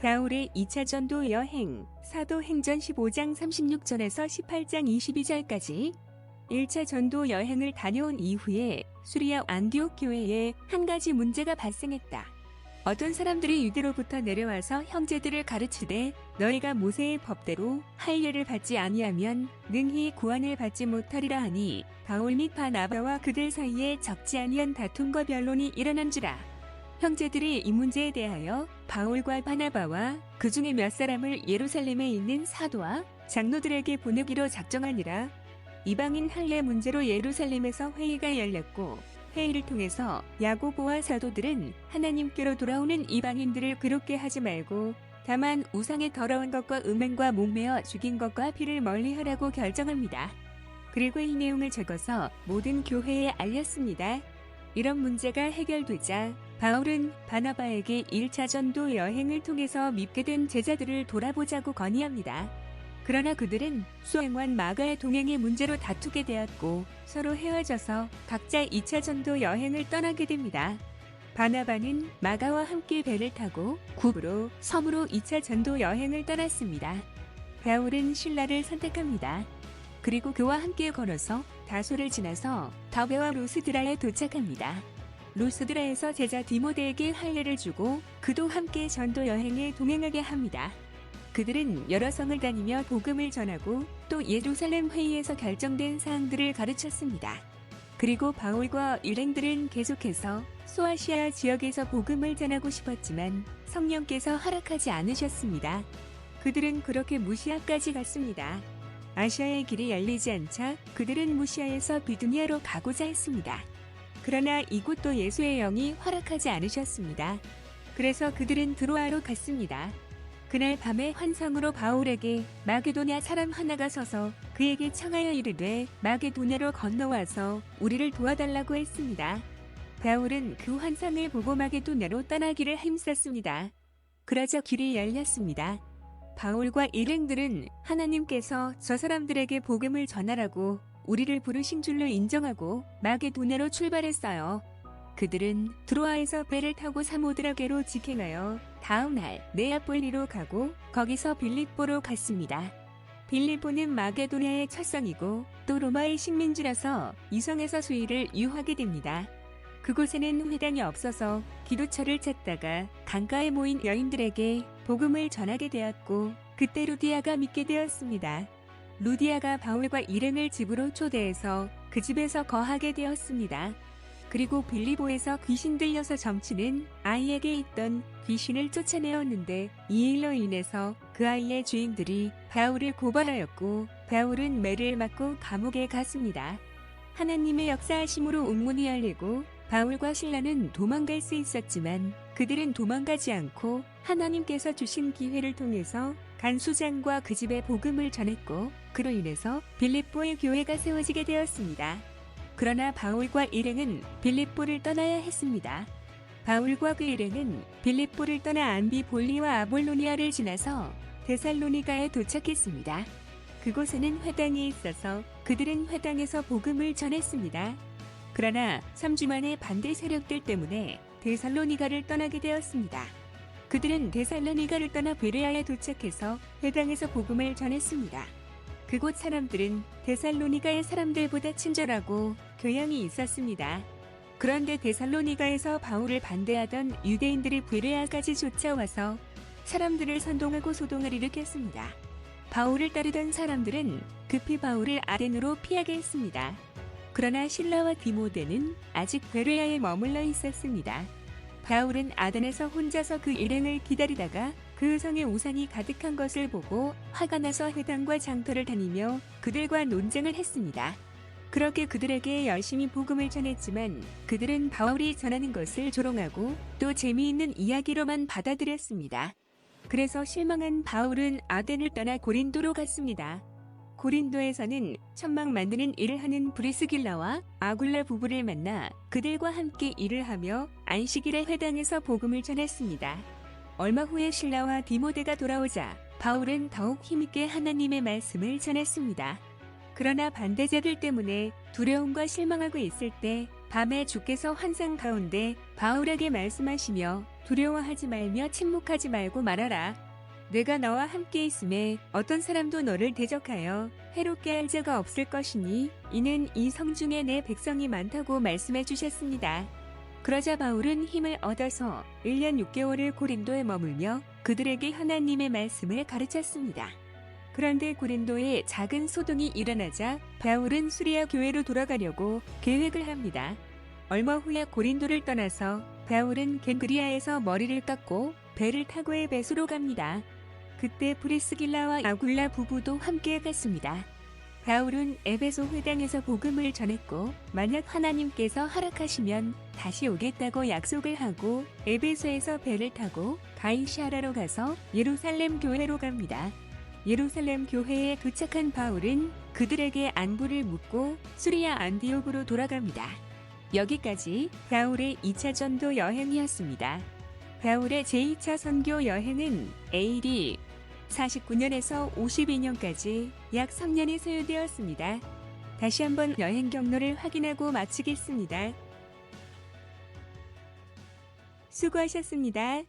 바울의 2차 전도 여행 사도행전 15장 36절에서 18장 22절까지 1차 전도 여행을 다녀온 이후에 수리아 안디옥 교회에 한 가지 문제가 발생했다. 어떤 사람들이 유대로부터 내려와서 형제들을 가르치되 너희가 모세의 법대로 할례를 받지 아니하면 능히 구원을 받지 못하리라 하니 바울 및 바나바와 그들 사이에 적지 아니한 다툼과 변론이 일어난지라 형제들이 이 문제에 대하여 바울과 바나바와 그 중에 몇 사람을 예루살렘에 있는 사도와 장로들에게 보내기로 작정하니라 이방인 할례 문제로 예루살렘에서 회의가 열렸고 회의를 통해서 야고보와 사도들은 하나님께로 돌아오는 이방인들을 괴롭게 하지 말고 다만 우상의 더러운 것과 음행과 목매어 죽인 것과 피를 멀리하라고 결정합니다. 그리고 이 내용을 적어서 모든 교회에 알렸습니다. 이런 문제가 해결되자 바울은 바나바에게 1차 전도 여행을 통해서 믿게 된 제자들을 돌아보자고 건의합니다. 그러나 그들은 수행원 마가의 동행의 문제로 다투게 되었고 서로 헤어져서 각자 2차 전도 여행을 떠나게 됩니다. 바나바는 마가와 함께 배를 타고 굽으로 섬으로 2차 전도 여행을 떠났습니다. 바울은 신라를 선택합니다. 그리고 그와 함께 걸어서 다소를 지나서 더베와 루스드라에 도착합니다. 루스드라에서 제자 디모데에게 할례를 주고 그도 함께 전도 여행에 동행하게 합니다. 그들은 여러 성을 다니며 복음을 전하고 또 예루살렘 회의에서 결정된 사항들을 가르쳤습니다. 그리고 바울과 일행들은 계속해서 소아시아 지역에서 복음을 전하고 싶었지만 성령께서 허락하지 않으셨습니다. 그들은 그렇게 무시아까지 갔습니다. 아시아의 길이 열리지 않자 그들은 무시아에서 비두니아로 가고자 했습니다. 그러나 이곳도 예수의 영이 허락하지 않으셨습니다. 그래서 그들은 드로아로 갔습니다. 그날 밤에 환상으로 바울에게 마게도냐 사람 하나가 서서 그에게 청하여 이르되 마게도냐로 건너와서 우리를 도와달라고 했습니다. 바울은 그 환상을 보고 마게도냐로 떠나기를 힘썼습니다. 그러자 길이 열렸습니다. 바울과 일행들은 하나님께서 저 사람들에게 복음을 전하라고 우리를 부르신 줄로 인정하고 마게도냐로 출발했어요. 그들은 드로아에서 배를 타고 사모드라게로 직행하여 다음 날 네아폴리로 가고 거기서 빌립보로 갔습니다. 빌립보는 마게도냐의 첫 성이고 또 로마의 식민지라서 이성에서 수위를 유하게 됩니다. 그곳에는 회당이 없어서 기도처를 찾다가 강가에 모인 여인들에게 복음을 전하게 되었고 그때 루디아가 믿게 되었습니다. 루디아가 바울과 일행을 집으로 초대해서 그 집에서 거하게 되었습니다. 그리고 빌리보에서 귀신 들려서 점치는 아이에게 있던 귀신을 쫓아내었는데 이 일로 인해서 그 아이의 주인들이 바울을 고발하였고 바울은 매를 맞고 감옥에 갔습니다. 하나님의 역사하심으로 운문이 열리고 바울과 신라는 도망갈 수 있었지만 그들은 도망가지 않고 하나님께서 주신 기회를 통해서 간수장과 그 집에 복음을 전했고 그로 인해서 빌립보의 교회가 세워지게 되었습니다. 그러나 바울과 일행은 빌립보를 떠나야 했습니다. 바울과 그 일행은 빌립보를 떠나 안비볼리와 아볼로니아를 지나서 데살로니가에 도착했습니다. 그곳에는 회당이 있어서 그들은 회당에서 복음을 전했습니다. 그러나 3주 만에 반대 세력들 때문에 데살로니가를 떠나게 되었습니다. 그들은 데살로니가를 떠나 베레아에 도착해서 회당에서 복음을 전했습니다. 그곳 사람들은 데살로니가의 사람들보다 친절하고 교양이 있었습니다. 그런데 데살로니가에서 바울을 반대하던 유대인들이 베레아까지 쫓아와서 사람들을 선동하고 소동을 일으켰습니다. 바울을 따르던 사람들은 급히 바울을 아덴으로 피하게 했습니다. 그러나 신라와 디모데는 아직 베레아에 머물러 있었습니다. 바울은 아덴에서 혼자서 그 일행을 기다리다가 그 성에 우상이 가득한 것을 보고 화가 나서 회당과 장터를 다니며 그들과 논쟁을 했습니다. 그렇게 그들에게 열심히 복음을 전했지만 그들은 바울이 전하는 것을 조롱하고 또 재미있는 이야기로만 받아들였습니다. 그래서 실망한 바울은 아덴을 떠나 고린도로 갔습니다. 고린도에서는 천막 만드는 일을 하는 브리스길라와 아굴라 부부를 만나 그들과 함께 일을 하며 안식일에 회당에서 복음을 전했습니다. 얼마 후에 신라와 디모데가 돌아오자 바울은 더욱 힘있게 하나님의 말씀을 전했습니다. 그러나 반대자들 때문에 두려움과 실망하고 있을 때 밤에 주께서 환상 가운데 바울에게 말씀하시며 두려워하지 말며 침묵하지 말고 말하라. 내가 너와 함께 있음에 어떤 사람도 너를 대적하여 해롭게 할 자가 없을 것이니 이는 이 성 중에 내 백성이 많다고 말씀해 주셨습니다. 그러자 바울은 힘을 얻어서 1년 6개월을 고린도에 머물며 그들에게 하나님의 말씀을 가르쳤습니다. 그런데 고린도에 작은 소동이 일어나자 바울은 수리아 교회로 돌아가려고 계획을 합니다. 얼마 후에 고린도를 떠나서 바울은 겐그리아에서 머리를 깎고 배를 타고 에베소로 갑니다. 그때 프리스길라와 아굴라 부부도 함께 갔습니다. 바울은 에베소 회당에서 복음을 전했고 만약 하나님께서 허락하시면 다시 오겠다고 약속을 하고 에베소에서 배를 타고 가이시아라로 가서 예루살렘 교회로 갑니다. 예루살렘 교회에 도착한 바울은 그들에게 안부를 묻고 수리아 안디옥으로 돌아갑니다. 여기까지 바울의 2차 전도 여행이었습니다. 바울의 제2차 선교 여행은 AD 49년에서 52년까지 약 3년이 소요되었습니다. 다시 한번 여행 경로를 확인하고 마치겠습니다. 수고하셨습니다.